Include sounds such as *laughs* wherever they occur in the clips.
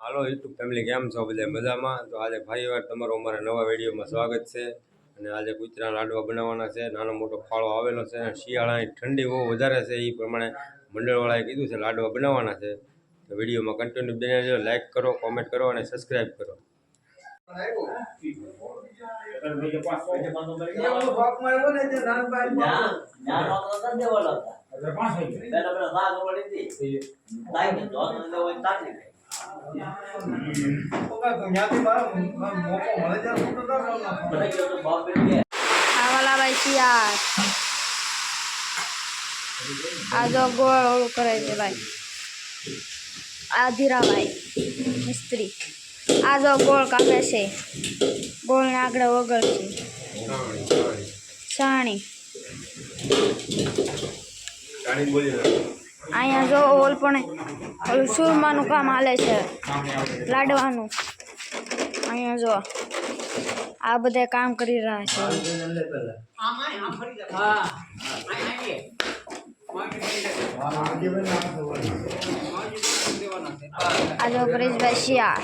હાલો YouTube family કેમ છો? બધા મજામાં? તો આજે ફરી વાર તમારું અમારા નવા વિડીયોમાં સ્વાગત છે. અને આજે કૂતરા લાડવા બનાવવાના છે. નાનો મોટો ફાળો આવેલો છે અને શિયાળાની ઠંડી બહુ વધારે છે. એ પ્રમાણે મંડળવાળાએ કીધું છે લાડવા બનાવવાના છે. તો વિડીયોમાં કન્ટિન્યુ બને રહેજો. લાઇક કરો કોમેન્ટ કરો અને સબસ્ક્રાઈબ કરો. ખાવાલા ભાઈ શિયાળ આ જો ગોળ ઓળું કરે છે ભાઈ. આ ધીરાભાઈ મિસ્ત્રી. આ જો ગોળ કાપે છે. ગોળને આગળ વગર છે સાણી અહીંયા જો ઓલ પણ સુરમાનું કામ હાલે છે, લાડવાનું. અહીંયા જો આ બધા કામ કરી રહ્યા છે. આ જો પરેશભાઈ શિયા,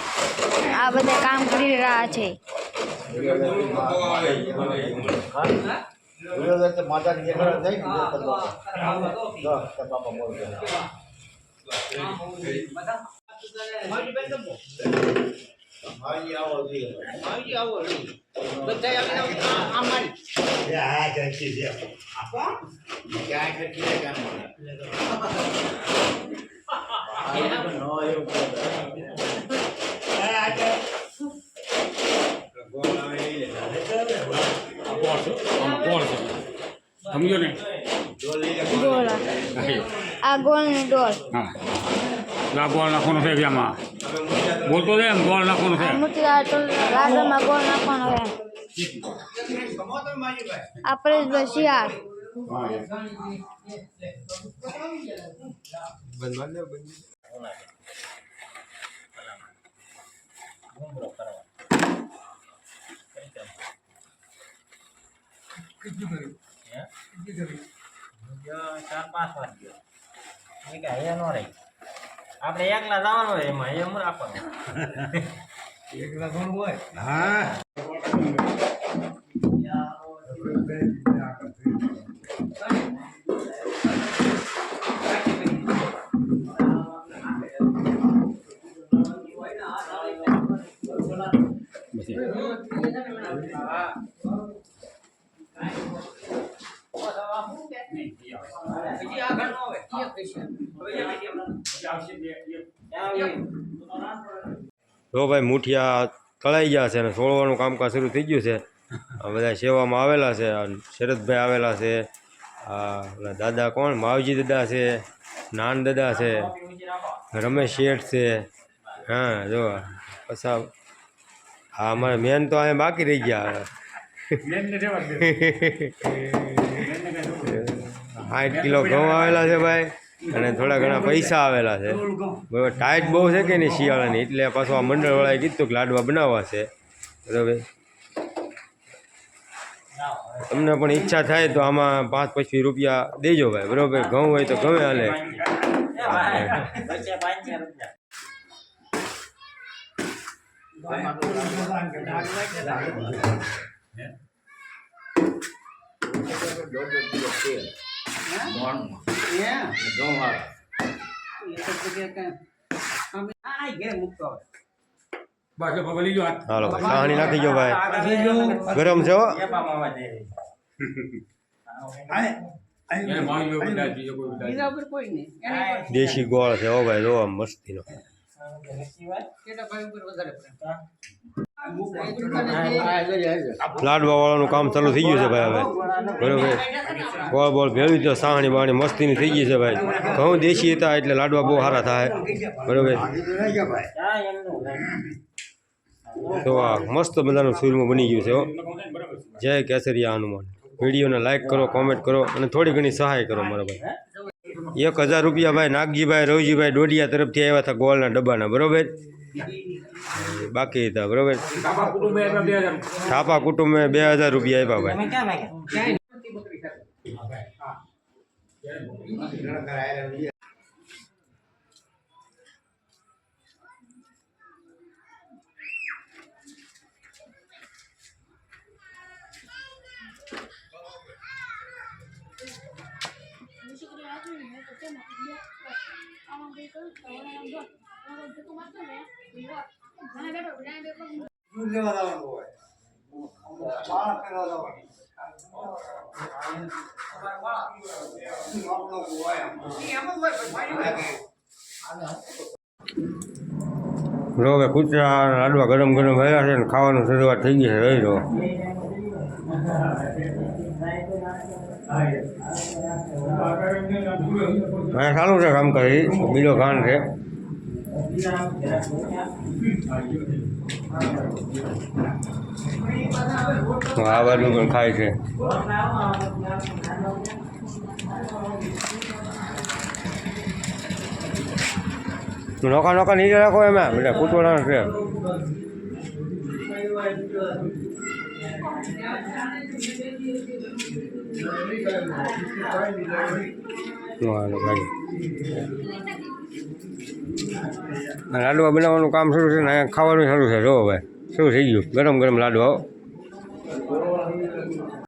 આ બધા કામ કરી રહ્યા છે. તો માતાની જેખાડે જાય ને જો બાપા જો તો બાપા બોલ કરે મારી ને ગોળ આ ગોળની ડોલ આ ગોળ. નાખવાનો છે આમાં બોલતો છે એમ ગોળ નાખવાનો છે લાડવામાં ગોળ નાખવાનો એમ આ પરેશભાઈ શિયાળ બંધ મારી દો, બંધ. ચાર પાંચ વાર ગયો. એ કે અહીંયા નો રહી. આપણે એકલા જવાનું હોય એમાં એમ રાખવાનું? જો ભાઈ મુઠિયા તળાઈ ગયા છે અને સોળવાનું કામકાજ શરૂ થઈ ગયું છે. આ બધા સેવામાં આવેલા છે. શરદભાઈ આવેલા છે. આ દાદા કોણ? માવજી દાદા છે. નાન દાદા છે. રમેશ શેઠ છે. હા જો. પછા હા અમારે મેન તો અહીંયા બાકી રહી ગયા. *laughs* આઠ કિલો ઘઉં આવેલા છે ભાઈ અને થોડા ઘણા પૈસા આવેલા છે. બરાબર ટાઈટ બહુ છે કે નહીં શિયાળાની? એટલે પાછું આ મંડળવાળાએ કીધું કે લાડવા બનાવવા છે. બરાબર. તમને પણ ઈચ્છા થાય તો આમાં પાંચ પચીસ રૂપિયા દેજો ભાઈ. બરાબર, ઘઉં હોય તો ગમે હાલે. હાલો ભાઈ કહાણી નાખી જો ભાઈ. ગરમ છે દેશી ગોળ છે હો ભાઈ જો આમ મસ્તીનો લાડવા વાળાનું કામ ચાલુ થઈ ગયું છે ભાઈ હવે. બરોબર? ગોળ બોળ ભેળવી તો સાહણી બાણી મસ્તીની થઈ ગઈ છે ભાઈ. ઘઉં દેશી હતા એટલે લાડવા બહુ સારા થાય. બરોબર? તો આ મસ્ત બધાનું સુરમું બની ગયું છે, હો. જય કેસરિયા હનુમાન. વિડીયોને લાઇક કરો કોમેન્ટ કરો અને થોડી ઘણી સહાય કરો મારા ભાઈ. એક હજાર રૂપિયા ભાઈ નાગજીભાઈ, રવજીભાઈ ડોડિયા તરફથી આવ્યા હતા ગોળના ડબ્બાના, બરોબર? બાકી હતા બરોબર થાપા કુટુંબે બે હજાર રૂપિયા આપ્યા ભાઈ Thank you. ભાગ્યા જો હવે કૂતરા લાડવા ગરમ ગરમ રહ્યા છે ને ખાવાનું શરૂઆત થઈ ગઈ છે, રહી અહીંયા ચાલુ છે કામ કરી બીજો ખાન છે. આ બાજુ પણ ખાય છે. નોકા નોકા નીચે રાખો એમાં. બધા કૂતોડા છે. Thank આ લાડવા બનાવવાનું કામ શરૂ છે ને ખાવાનું શરૂ છે. જો હવે શું થઈ ગયું? ગરમ ગરમ લાડવા હો.